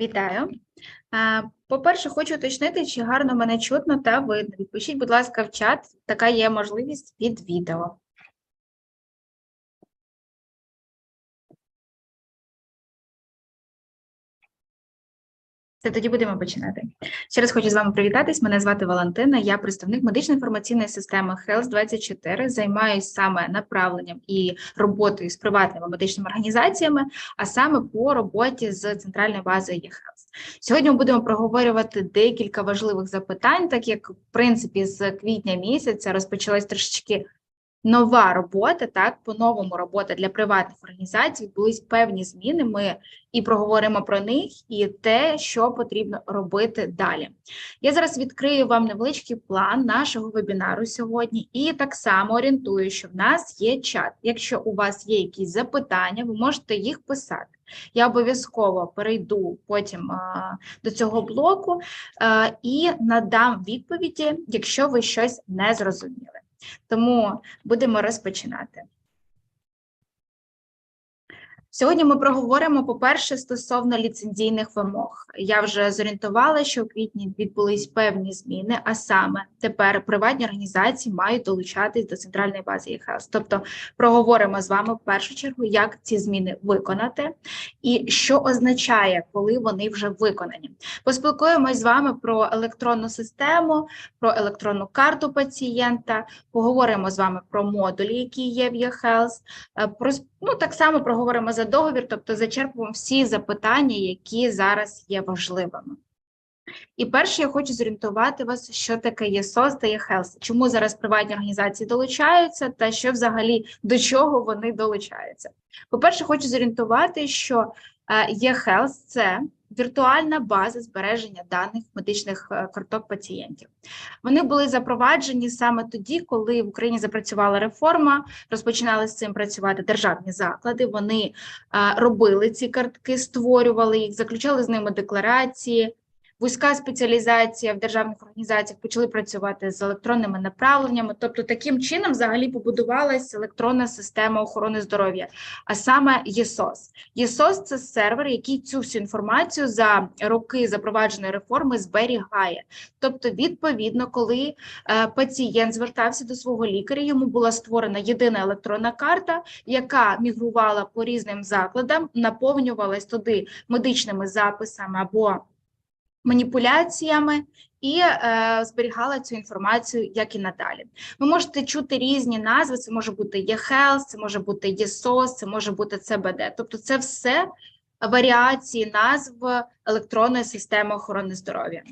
Вітаю. По-перше, хочу уточнити, чи гарно мене чутно та видно. Відпишіть, будь ласка, в чат, така є можливість від відео. Це тоді будемо починати. Ще раз хочу з вами привітатись. Мене звати Валентина, я представник медично-інформаційної системи Health 24 Займаюсь саме направленням і роботою з приватними медичними організаціями, а саме по роботі з центральною базою eHealth. Сьогодні ми будемо проговорювати декілька важливих запитань, так як в принципі з квітня місяця розпочалась трошечки нова робота, так, по-новому робота для приватних організацій, відбулись певні зміни. Ми і проговоримо про них, і те, що потрібно робити далі. Я зараз відкрию вам невеличкий план нашого вебінару сьогодні, і так само орієнтую, що в нас є чат. Якщо у вас є якісь запитання, ви можете їх писати. Я обов'язково перейду потім а, до цього блоку а, і надам відповіді, якщо ви щось не зрозуміли. Тому будемо розпочинати. Сьогодні ми проговоримо, по-перше, стосовно ліцензійних вимог. Я вже зорієнтувала, що у квітні відбулись певні зміни, а саме тепер приватні організації мають долучатись до центральної бази eHealth. Тобто проговоримо з вами в першу чергу, як ці зміни виконати і що означає, коли вони вже виконані. Поспілкуємось з вами про електронну систему, про електронну карту пацієнта, поговоримо з вами про модулі, які є в eHealth, е, про Ну, так само проговоримо за договір, тобто зачерпуємо всі запитання, які зараз є важливими. І перше, я хочу зорієнтувати вас, що таке є та є Health, чому зараз приватні організації долучаються, та що взагалі до чого вони долучаються. По-перше, хочу зорієнтувати, що є Health – це віртуальна база збереження даних медичних е, карток пацієнтів. Вони були запроваджені саме тоді, коли в Україні запрацювала реформа, розпочинали з цим працювати державні заклади. Вони е, робили ці картки, створювали їх, заключали з ними декларації вузька спеціалізація в державних організаціях почали працювати з електронними направленнями. Тобто, таким чином взагалі побудувалася електронна система охорони здоров'я, а саме ЄСОС. ЄСОС це сервер, який цю всю інформацію за роки запровадженої реформи зберігає. Тобто, відповідно, коли е, пацієнт звертався до свого лікаря, йому була створена єдина електронна карта, яка мігрувала по різним закладам, наповнювалась туди медичними записами або маніпуляціями і е, зберігала цю інформацію, як і надалі. Ви можете чути різні назви: це може бути ЄХЕЛС, це може бути ЄСОС, це може бути ЦБД. Тобто, це все варіації назв електронної системи охорони здоров'я.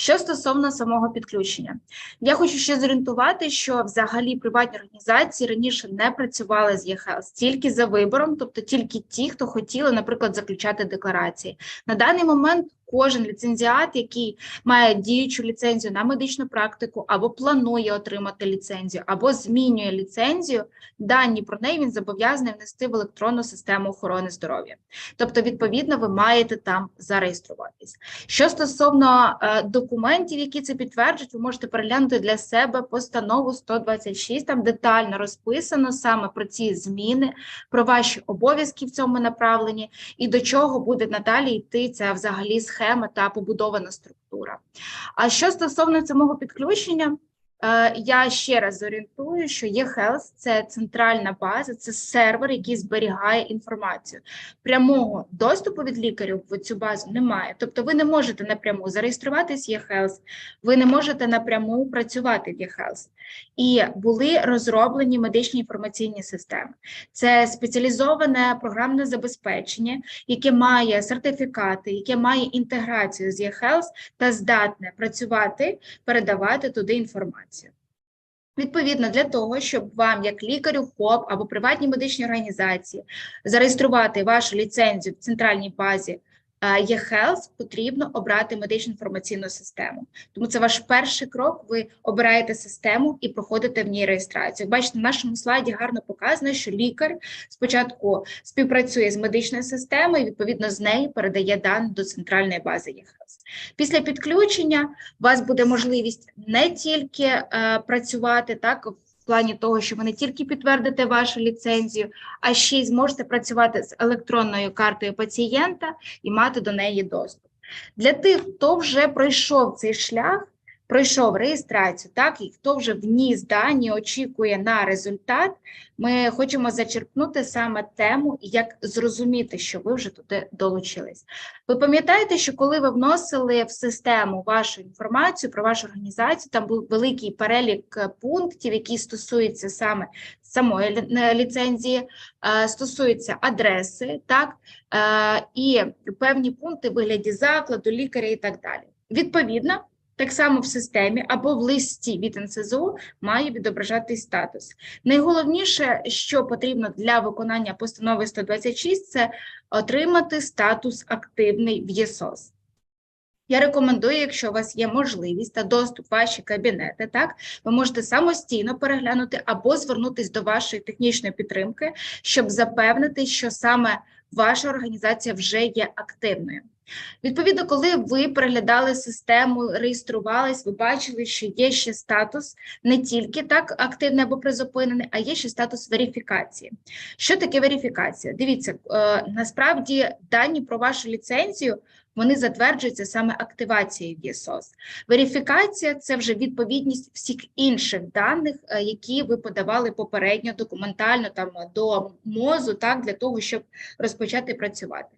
Що стосовно самого підключення, я хочу ще зорієнтувати, що взагалі приватні організації раніше не працювали з ЄХЕЛС тільки за вибором, тобто тільки ті, хто хотіли, наприклад, заключати декларації. На даний момент кожен ліцензіат, який має діючу ліцензію на медичну практику, або планує отримати ліцензію, або змінює ліцензію, дані про неї він зобов'язаний внести в електронну систему охорони здоров'я. Тобто, відповідно, ви маєте там зареєструватись. Що стосовно е, документів, які це підтверджують, ви можете переглянути для себе постанову 126, там детально розписано саме про ці зміни, про ваші обов'язки в цьому направленні і до чого буде надалі йти ця взагалі схема схема та побудована структура. А що стосовно самого підключення, я ще раз зорієнтую, що eHealth – це центральна база, це сервер, який зберігає інформацію. Прямого доступу від лікарів в цю базу немає. Тобто, ви не можете напряму зареєструватись в eHealth, ви не можете напряму працювати в eHealth. І були розроблені медичні інформаційні системи. Це спеціалізоване програмне забезпечення, яке має сертифікати, яке має інтеграцію з eHealth та здатне працювати, передавати туди інформацію. Відповідно, для того, щоб вам, як лікарю, ФОП або приватній медичній організації, зареєструвати вашу ліцензію в центральній базі eHealth, потрібно обрати медичну інформаційну систему. Тому це ваш перший крок. Ви обираєте систему і проходите в ній реєстрацію. Бачите, на нашому слайді гарно показано, що лікар спочатку співпрацює з медичною системою, і відповідно з неї передає дані до центральної бази eHealth. Після підключення у вас буде можливість не тільки е, працювати так плані того, що ви не тільки підтвердите вашу ліцензію, а ще й зможете працювати з електронною картою пацієнта і мати до неї доступ. Для тих, хто вже пройшов цей шлях, пройшов реєстрацію, так і хто вже вніс дані, очікує на результат. Ми хочемо зачерпнути саме тему, як зрозуміти, що ви вже туди долучились. Ви пам'ятаєте, що коли ви вносили в систему вашу інформацію про вашу організацію, там був великий перелік е, пунктів, які стосуються саме самої ліцензії, е, стосуються адреси, так е, і певні пункти в вигляді закладу, лікаря і так далі. Відповідно так само в системі або в листі від НСЗУ має відображатись статус. Найголовніше, що потрібно для виконання постанови 126, це отримати статус активний в ЄСОС. Я рекомендую, якщо у вас є можливість та доступ в ваші кабінети, так ви можете самостійно переглянути або звернутися до вашої технічної підтримки, щоб запевнити, що саме ваша організація вже є активною. Відповідно, коли ви переглядали систему, реєструвались, ви бачили, що є ще статус не тільки так активний або призупинений, а є ще статус верифікації. Що таке верифікація? Дивіться, е, насправді дані про вашу ліцензію вони затверджуються саме активацією ЄСОС. Верифікація це вже відповідність всіх інших даних, е, які ви подавали попередньо документально там до мозу, так для того, щоб розпочати працювати.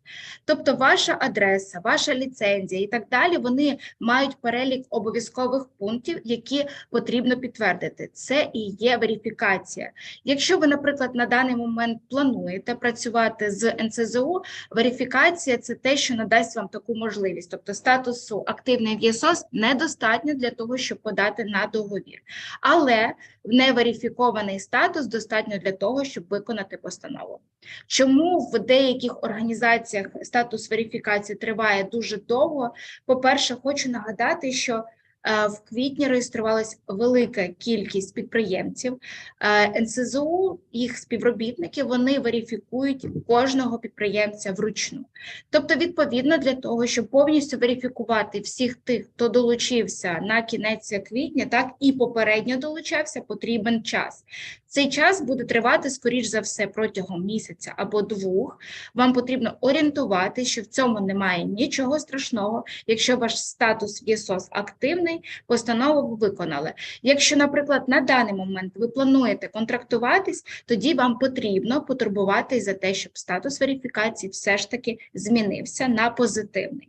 Тобто, ваша адреса, ваша ліцензія і так далі, вони мають перелік обов'язкових пунктів, які потрібно підтвердити. Це і є верифікація. Якщо ви, наприклад, на даний момент плануєте працювати з НСЗУ, верифікація це те, що надасть вам таку таку можливість, тобто статусу активний в ЄСОС недостатньо для того, щоб подати на договір, але неверифікований статус достатньо для того, щоб виконати постанову. Чому в деяких організаціях статус верифікації триває дуже довго? По-перше, хочу нагадати, що в квітні реєструвалася велика кількість підприємців. Е, НСЗУ, їх співробітники, вони верифікують кожного підприємця вручну. Тобто, відповідно, для того, щоб повністю верифікувати всіх тих, хто долучився на кінець квітня, так і попередньо долучався, потрібен час. Цей час буде тривати, скоріш за все, протягом місяця або двох. Вам потрібно орієнтувати, що в цьому немає нічого страшного, якщо ваш статус ЄСОС активний, постанову виконали. Якщо, наприклад, на даний момент ви плануєте контрактуватись, тоді вам потрібно потурбуватись за те, щоб статус верифікації все ж таки змінився на позитивний.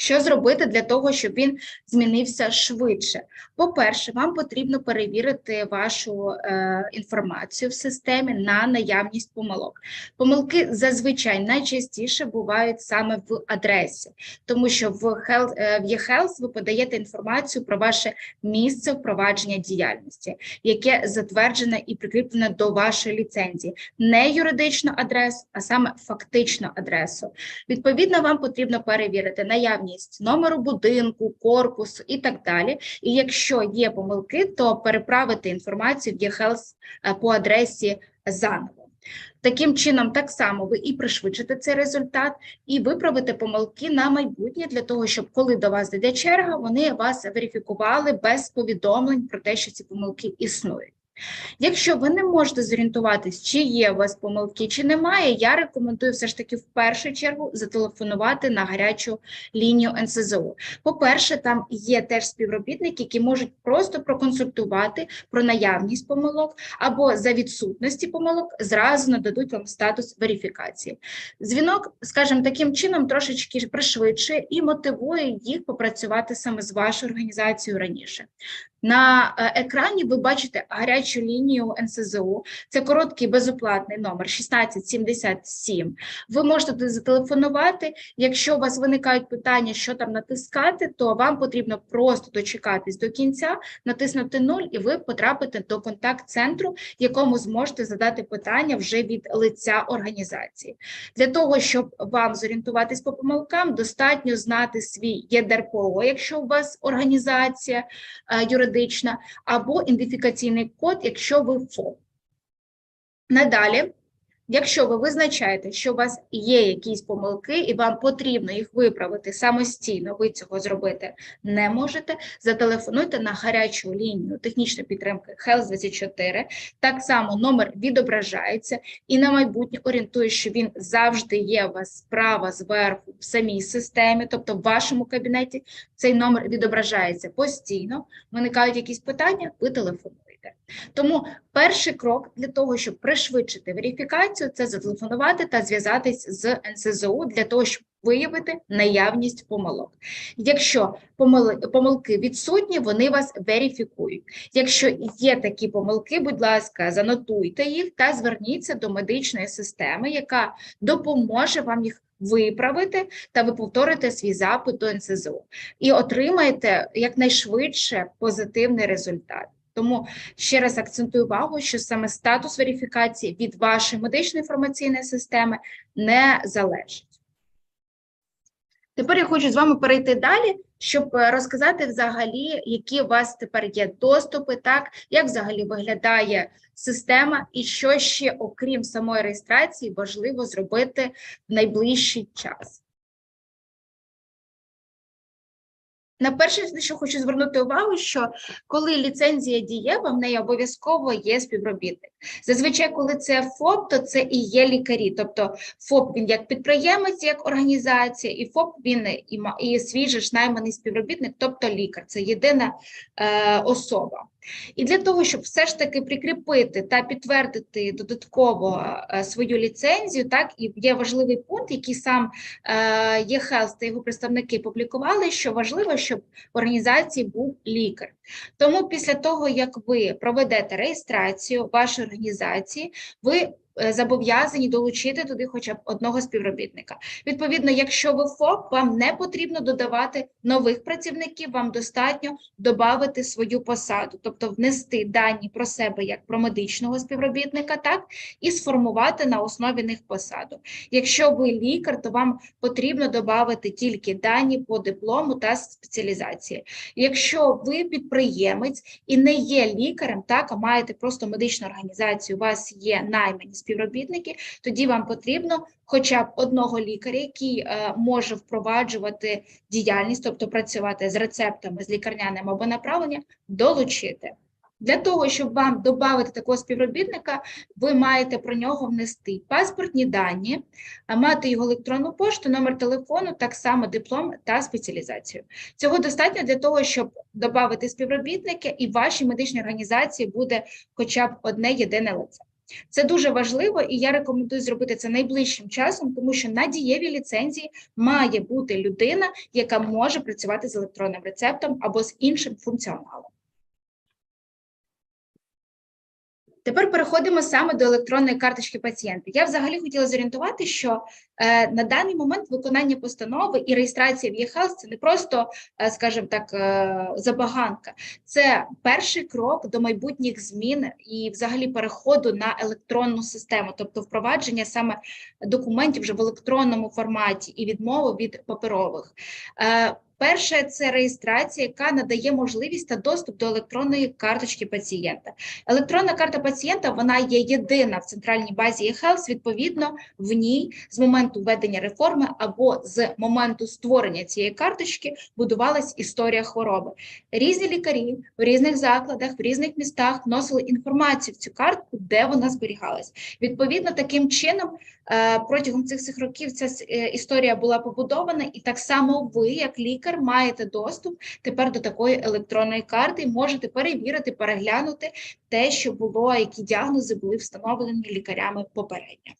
Що зробити для того, щоб він змінився швидше? По-перше, вам потрібно перевірити вашу е, інформацію в системі на наявність помилок. Помилки зазвичай найчастіше бувають саме в адресі, тому що в е, в eHealth ви подаєте інформацію про ваше місце впровадження діяльності, яке затверджене і прикріплене до вашої ліцензії, не юридичну адресу, а саме фактичну адресу. Відповідно, вам потрібно перевірити наявність наявність номеру будинку, корпусу і так далі. І якщо є помилки, то переправити інформацію в eHealth е, по адресі заново. Таким чином, так само ви і пришвидшите цей результат, і виправите помилки на майбутнє для того, щоб коли до вас йде черга, вони вас верифікували без повідомлень про те, що ці помилки існують. Якщо ви не можете зорієнтуватись, чи є у вас помилки, чи немає, я рекомендую все ж таки в першу чергу зателефонувати на гарячу лінію НСЗУ. По-перше, там є теж співробітники, які можуть просто проконсультувати про наявність помилок або за відсутності помилок зразу нададуть вам статус верифікації. Дзвінок, скажімо, таким чином трошечки пришвидшує і мотивує їх попрацювати саме з вашою організацією раніше. На е, екрані ви бачите гарячу лінію НСЗУ. Це короткий безоплатний номер 1677. Ви можете туди зателефонувати. Якщо у вас виникають питання, що там натискати, то вам потрібно просто дочекатись до кінця, натиснути 0 і ви потрапите до контакт-центру, якому зможете задати питання вже від лиця організації. Для того, щоб вам зорієнтуватись по помилкам, достатньо знати свій ЄДРПО, якщо у вас організація е, юридична, юридична, або ідентифікаційний код, якщо ви ФОП. Надалі Якщо ви визначаєте, що у вас є якісь помилки, і вам потрібно їх виправити самостійно, ви цього зробити не можете. Зателефонуйте на гарячу лінію технічної підтримки Health 24 Так само номер відображається, і на майбутнє орієнтує, що він завжди є у вас справа зверху в самій системі, тобто в вашому кабінеті цей номер відображається постійно. Виникають якісь питання, ви телефонуєте. Тому перший крок для того, щоб пришвидшити верифікацію, це зателефонувати та зв'язатись з НСЗУ для того, щоб виявити наявність помилок. Якщо помилки відсутні, вони вас верифікують. Якщо є такі помилки, будь ласка, занотуйте їх та зверніться до медичної системи, яка допоможе вам їх виправити, та ви повторите свій запит до НСЗУ і отримаєте якнайшвидше позитивний результат. Тому ще раз акцентую увагу, що саме статус верифікації від вашої медичної інформаційної системи не залежить. Тепер я хочу з вами перейти далі, щоб е, розказати взагалі, які у вас тепер є доступи, так як взагалі виглядає система, і що ще, окрім самої реєстрації, важливо зробити в найближчий час. На перше, що хочу звернути увагу, що коли ліцензія дієва, в неї обов'язково є співробітник. Зазвичай, коли це ФОП, то це і є лікарі. Тобто ФОП він як підприємець, як організація, і ФОП він і свій же ж найманий співробітник, тобто лікар. Це єдина е, особа. І для того, щоб все ж таки прикріпити та підтвердити додатково е, свою ліцензію, так і є важливий пункт, який сам е, ЄХЕЛС та його представники публікували, що важливо, щоб в організації був лікар. Тому після того, як ви проведете реєстрацію вашої організації, ви зобов'язані долучити туди хоча б одного співробітника. Відповідно, якщо ви ФОП, вам не потрібно додавати нових працівників, вам достатньо додати свою посаду, тобто внести дані про себе як про медичного співробітника, так і сформувати на основі них посаду. Якщо ви лікар, то вам потрібно додати тільки дані по диплому та спеціалізації. Якщо ви підприємець і не є лікарем, так а маєте просто медичну організацію, у вас є наймані співробітники, тоді вам потрібно хоча б одного лікаря, який е, може впроваджувати діяльність, тобто працювати з рецептами, з лікарняним або направленням, долучити. Для того, щоб вам додати такого співробітника, ви маєте про нього внести паспортні дані, мати його електронну пошту, номер телефону, так само диплом та спеціалізацію. Цього достатньо для того, щоб додати співробітника, і вашій медичній організації буде хоча б одне єдине лице. Це дуже важливо, і я рекомендую зробити це найближчим часом, тому що на дієвій ліцензії має бути людина, яка може працювати з електронним рецептом або з іншим функціоналом. Тепер переходимо саме до електронної карточки пацієнта. Я взагалі хотіла зорієнтувати, що е, на даний момент виконання постанови і реєстрація в ЄХЕЛС це не просто, е, скажімо так, е, забаганка, це перший крок до майбутніх змін і, взагалі, переходу на електронну систему, тобто впровадження саме документів вже в електронному форматі і відмови від паперових. Е, Перше це реєстрація, яка надає можливість та доступ до електронної карточки пацієнта. Електронна карта пацієнта вона є єдина в центральній базі eHealth, Відповідно, в ній з моменту введення реформи або з моменту створення цієї карточки будувалась історія хвороби. Різні лікарі в різних закладах, в різних містах вносили інформацію в цю картку, де вона зберігалась. Відповідно, таким чином Е, протягом цих цих років ця е, історія була побудована, і так само ви, як лікар, маєте доступ тепер до такої електронної карти і можете перевірити, переглянути те, що було, які діагнози були встановлені лікарями попередньо.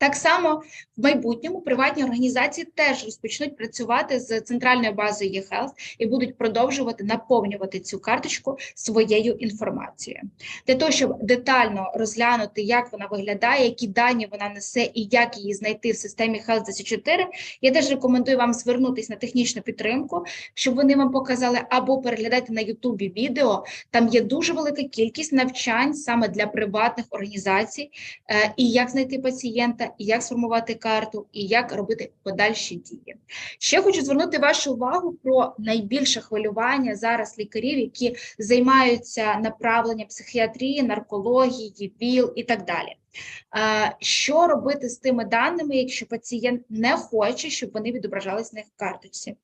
Так само в майбутньому приватні організації теж розпочнуть працювати з центральною базою eHealth і будуть продовжувати наповнювати цю карточку своєю інформацією для того, щоб детально розглянути, як вона виглядає, які дані вона несе і як її знайти в системі Health 24 Я теж рекомендую вам звернутися на технічну підтримку, щоб вони вам показали або переглядати на Ютубі відео. Там є дуже велика кількість навчань саме для приватних організацій, е, і як знайти пацієнта і як сформувати карту, і як робити подальші дії. Ще хочу звернути вашу увагу про найбільше хвилювання зараз лікарів, які займаються направленням психіатрії, наркології, ВІЛ і так далі. Що робити з тими даними, якщо пацієнт не хоче, щоб вони відображались на їх карточці?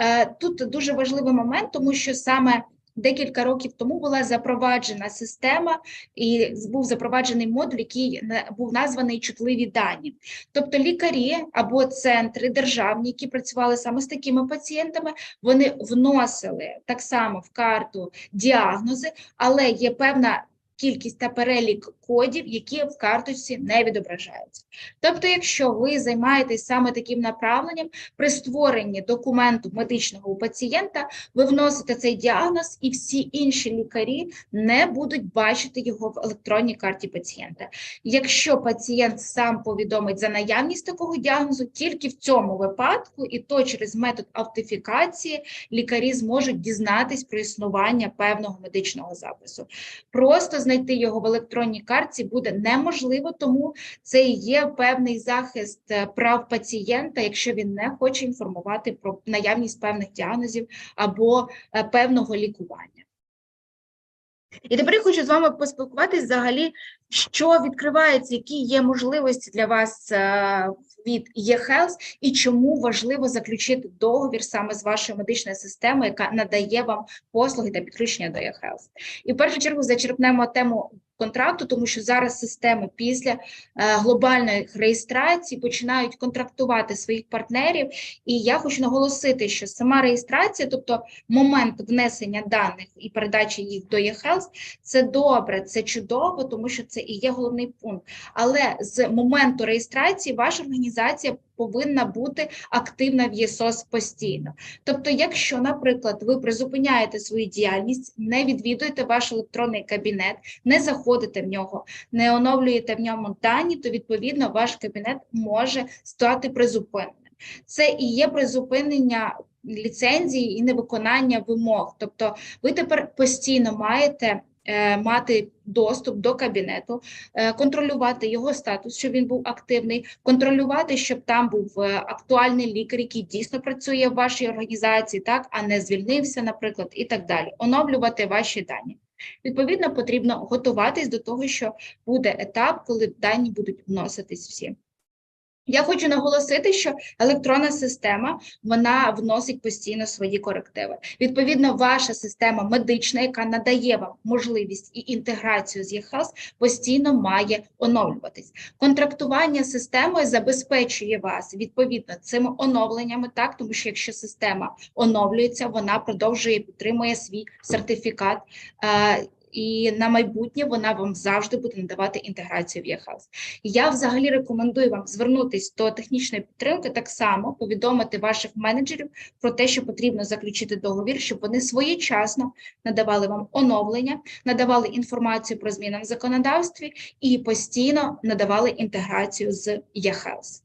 Е, Тут дуже важливий момент, тому що саме декілька років тому була запроваджена система і був запроваджений модуль, який був названий чутливі дані. Тобто лікарі або центри державні, які працювали саме з такими пацієнтами, вони вносили так само в карту діагнози, але є певна кількість та перелік кодів, які в карточці не відображаються. Тобто, якщо ви займаєтесь саме таким направленням, при створенні документу медичного у пацієнта, ви вносите цей діагноз, і всі інші лікарі не будуть бачити його в електронній карті пацієнта. Якщо пацієнт сам повідомить за наявність такого діагнозу, тільки в цьому випадку, і то через метод автентифікації, лікарі зможуть дізнатись про існування певного медичного запису. Просто знайти його в електронній картці буде неможливо, тому це і є певний захист е, прав пацієнта, якщо він не хоче інформувати про наявність певних діагнозів або е, певного лікування. І тепер я хочу з вами поспілкуватись взагалі, що відкривається, які є можливості для вас е, від eHealth і чому важливо заключити договір саме з вашою медичною системою, яка надає вам послуги та підключення до eHealth. І в першу чергу зачерпнемо тему контракту, тому що зараз системи після е, глобальної реєстрації починають контрактувати своїх партнерів. І я хочу наголосити, що сама реєстрація, тобто момент внесення даних і передачі їх до eHealth, це добре, це чудово, тому що це і є головний пункт. Але з моменту реєстрації ваша організація повинна бути активна в ЄСОС постійно. Тобто, якщо, наприклад, ви призупиняєте свою діяльність, не відвідуєте ваш електронний кабінет, не заходите в нього, не оновлюєте в ньому дані, то відповідно ваш кабінет може стати призупиненим. Це і є призупинення ліцензії і невиконання вимог. Тобто, ви тепер постійно маєте мати доступ до кабінету, е, контролювати його статус, щоб він був активний, контролювати, щоб там був е, актуальний лікар, який дійсно працює в вашій організації, так а не звільнився, наприклад, і так далі. Оновлювати ваші дані. Відповідно, потрібно готуватись до того, що буде етап, коли дані будуть вноситись всі. Я хочу наголосити, що електронна система вона вносить постійно свої корективи. Відповідно, ваша система медична, яка надає вам можливість і інтеграцію з eHealth, постійно має оновлюватись. Контрактування системою забезпечує вас відповідно цими оновленнями, так тому що якщо система оновлюється, вона продовжує підтримує свій сертифікат. е, і на майбутнє вона вам завжди буде надавати інтеграцію в eHealth. Я взагалі рекомендую вам звернутися до технічної підтримки, так само повідомити ваших менеджерів про те, що потрібно заключити договір, щоб вони своєчасно надавали вам оновлення, надавали інформацію про зміни в законодавстві і постійно надавали інтеграцію з eHealth.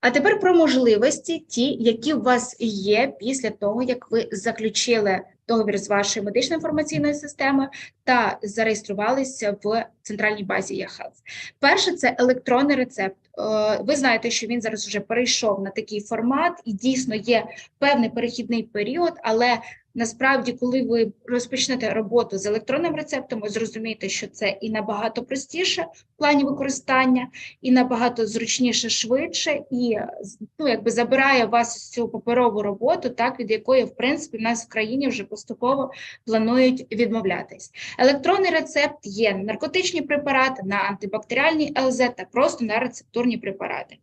А тепер про можливості, ті, які у вас є після того, як ви заключили договір з вашою медичною інформаційною системою та зареєструвалися в центральній базі eHealth. Перше це електронний рецепт. Е, Ви знаєте, що він зараз вже перейшов на такий формат, і дійсно є певний перехідний період, але насправді, коли ви розпочнете роботу з електронним рецептом, ви зрозумієте, що це і набагато простіше в плані використання, і набагато зручніше, швидше, і ну, якби забирає вас з цю паперову роботу, так від якої, в принципі, в нас в країні вже поступово планують відмовлятись. Електронний рецепт є на наркотичні препарати, на антибактеріальні ЛЗ та просто на рецептурні препарати.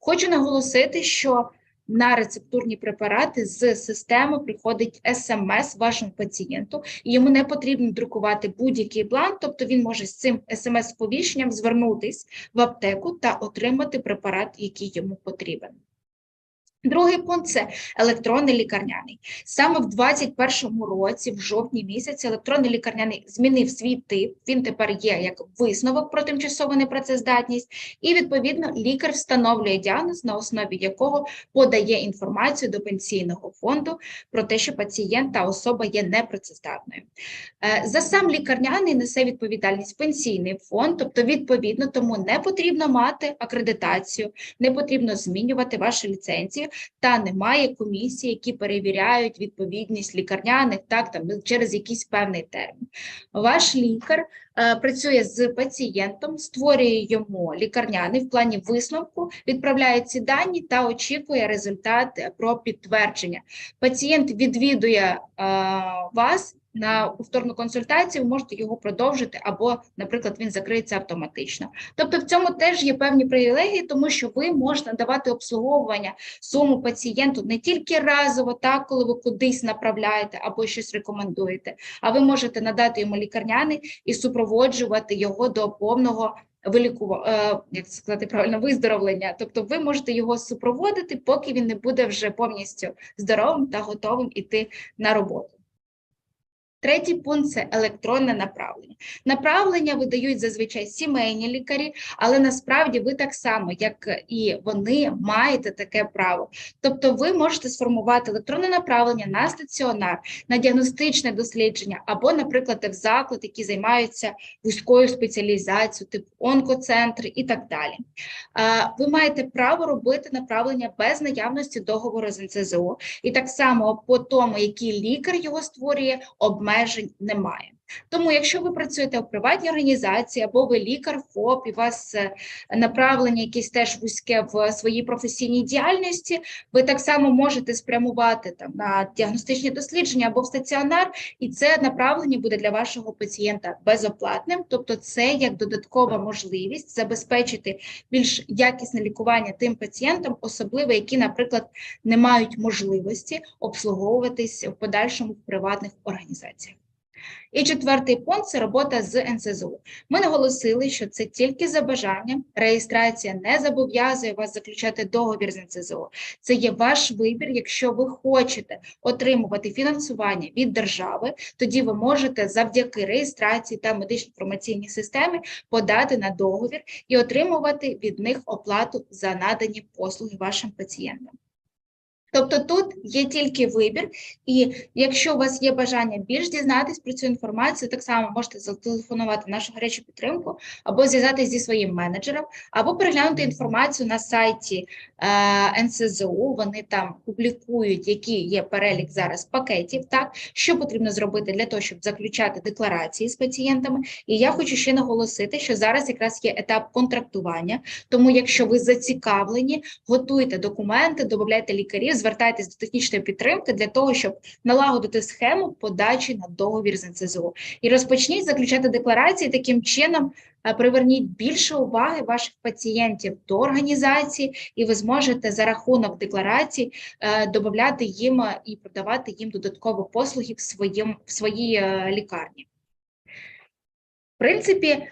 Хочу наголосити, що на рецептурні препарати з системи приходить смс вашому пацієнту, і йому не потрібно друкувати будь-який бланк, тобто він може з цим смс-повіщенням звернутись в аптеку та отримати препарат, який йому потрібен. Другий пункт це електронний лікарняний. Саме в 2021 році, в жовтні місяці, електронний лікарняний змінив свій тип. Він тепер є як висновок про тимчасову непрацездатність, і відповідно лікар встановлює діагноз, на основі якого подає інформацію до пенсійного фонду про те, що пацієнт та особа є непрацездатною. Е, За сам лікарняний несе відповідальність пенсійний фонд, тобто, відповідно, тому не потрібно мати акредитацію, не потрібно змінювати вашу ліцензію та немає комісії, які перевіряють відповідність лікарняних так там через якийсь певний термін. Ваш лікар е, працює з пацієнтом, створює йому лікарняний в плані висновку, відправляє ці дані та очікує результат е, про підтвердження. Пацієнт відвідує е, вас. На повторну консультацію ви можете його продовжити, або, наприклад, він закриється автоматично. Тобто, в цьому теж є певні привілегії, тому що ви можете надавати обслуговування своєму пацієнту не тільки разово, так, коли ви кудись направляєте або щось рекомендуєте, а ви можете надати йому лікарняний і супроводжувати його до повного вилікува... е, як сказати правильно, виздоровлення. Тобто ви можете його супроводити, поки він не буде вже повністю здоровим та готовим іти на роботу. Третій пункт це електронне направлення. Направлення видають зазвичай сімейні лікарі, але насправді ви так само, як і вони, маєте таке право. Тобто, ви можете сформувати електронне направлення на стаціонар, на діагностичне дослідження, або, наприклад, в заклад, які займаються вузькою спеціалізацією, типу онкоцентри і так далі. Ви маєте право робити направлення без наявності договору з НЦЗО, і так само по тому, який лікар його створює, обмежень немає. Тому, якщо ви працюєте у приватній організації або ви лікар ФОП, і вас е, направлення якесь теж вузьке в своїй професійній діяльності, ви так само можете спрямувати там на діагностичні дослідження або в стаціонар, і це направлення буде для вашого пацієнта безоплатним, тобто це як додаткова можливість забезпечити більш якісне лікування тим пацієнтам, особливо які, наприклад, не мають можливості обслуговуватись в подальшому в приватних організаціях. І четвертий пункт це робота з НСЗУ. Ми наголосили, що це тільки за бажанням. Реєстрація не зобов'язує вас заключати договір з НСЗУ. Це є ваш вибір. Якщо ви хочете отримувати фінансування від держави, тоді ви можете завдяки реєстрації та медично-інформаційній системі подати на договір і отримувати від них оплату за надані послуги вашим пацієнтам. Тобто тут є тільки вибір, і якщо у вас є бажання більш дізнатись про цю інформацію, так само можете зателефонувати нашу гарячу підтримку, або зв'язатись зі своїм менеджером, або переглянути інформацію на сайті е, НСЗУ. Вони там публікують, який є перелік зараз пакетів, так що потрібно зробити для того, щоб заключати декларації з пацієнтами. І я хочу ще наголосити, що зараз якраз є етап контрактування. Тому, якщо ви зацікавлені, готуйте документи, додайте лікарів звертайтесь до технічної підтримки для того, щоб налагодити схему подачі на договір з НЦЗО. І розпочніть заключати декларації таким чином. е, Приверніть більше уваги ваших пацієнтів до організації, і ви зможете за рахунок декларацій е, додати їм е, і продавати їм додаткові послуги в своїм в своїй лікарні. В принципі,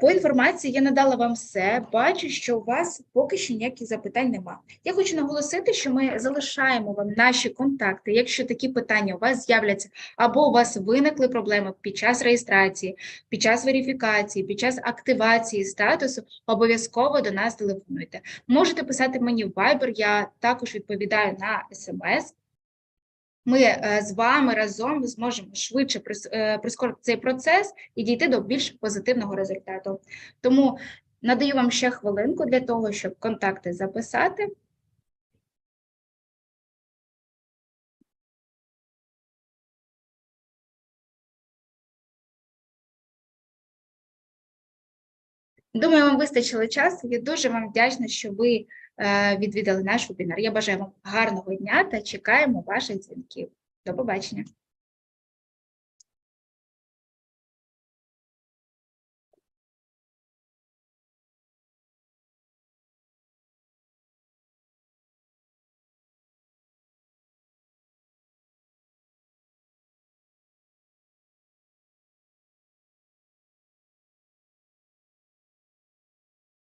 По інформації я надала вам все. Бачу, що у вас поки що ніяких запитань нема. Я хочу наголосити, що ми залишаємо вам наші контакти. Якщо такі питання у вас з'являться, або у вас виникли проблеми під час реєстрації, під час верифікації, під час активації статусу, обов'язково до нас телефонуйте. Можете писати мені в Viber, я також відповідаю на SMS. Ми е, з вами разом зможемо швидше е, прискорити цей процес і дійти до більш позитивного результату. Тому надаю вам ще хвилинку для того, щоб контакти записати. Думаю, вам вистачило часу. Я дуже вам вдячна, що ви відвідали наш вебінар. Я бажаю вам гарного дня та чекаємо ваших дзвінків. До побачення.